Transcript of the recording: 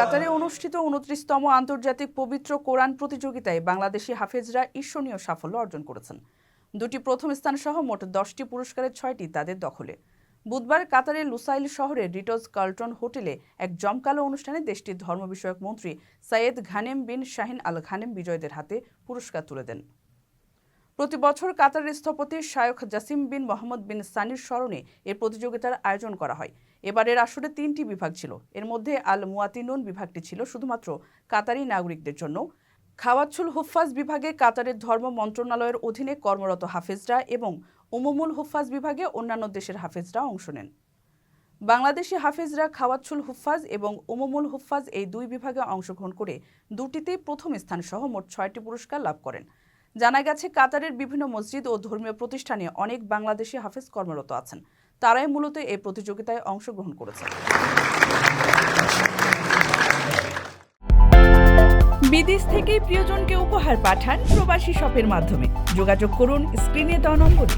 কাতারে অনুষ্ঠিত উনত্রিশতম আন্তর্জাতিক পবিত্র কোরআন প্রতিযোগিতায় বাংলাদেশি হাফেজরা ঈর্ষণীয় সাফল্য অর্জন করেছেন। দুটি প্রথম স্থান সহ মোট দশটি পুরস্কারের ছয়টি তাদের দখলে। বুধবার কাতারের লুসাইল শহরের রিটোজ কার্লটন হোটেলে এক জমকালো অনুষ্ঠানে দেশটির ধর্ম বিষয়ক মন্ত্রী সাইয়েদ ঘানেম বিন শাহিন আল ঘানেম বিজয়ীদের হাতে পুরস্কার তুলে দেন। প্রতি বছর কাতারের স্থপতি শায়খ জাসিম বিন মোহাম্মদ বিন সানির স্মরণে এ প্রতিযোগিতার আয়োজন করা হয়। এবারের আসরে তিনটি বিভাগ ছিল। এর মধ্যে আল মুয়াতিনুন বিভাগটি ছিল শুধুমাত্র কাতারি নাগরিকদের জন্য। খাওয়াচ্ছুল হুফাজ বিভাগে কাতারের ধর্ম মন্ত্রণালয়ের অধীনে কর্মরত হাফেজরা এবং উমুমুল হুফাজ বিভাগে অন্যান্য দেশের হাফেজরা অংশ নেন। বাংলাদেশি হাফেজরা খাওয়াচ্ছুল হুফাজ এবং উমুমুল হুফাজ এই দুই বিভাগে অংশগ্রহণ করে দুটিতেই প্রথম স্থানসহ মোট ছয়টি পুরস্কার লাভ করেন। জানা গেছে, কাতারের বিভিন্ন মসজিদ ও ধর্মীয় প্রতিষ্ঠানে অনেক বাংলাদেশি হাফেজ কর্মরত আছেন। তারাই মূলত এই প্রতিযোগিতায় অংশগ্রহণ করেছেন। বিদেশ থেকে প্রিয়জনকে উপহার পাঠান প্রবাসী শপের মাধ্যমে। যোগাযোগ করুন স্ক্রিনে দেওয়া নম্বরে।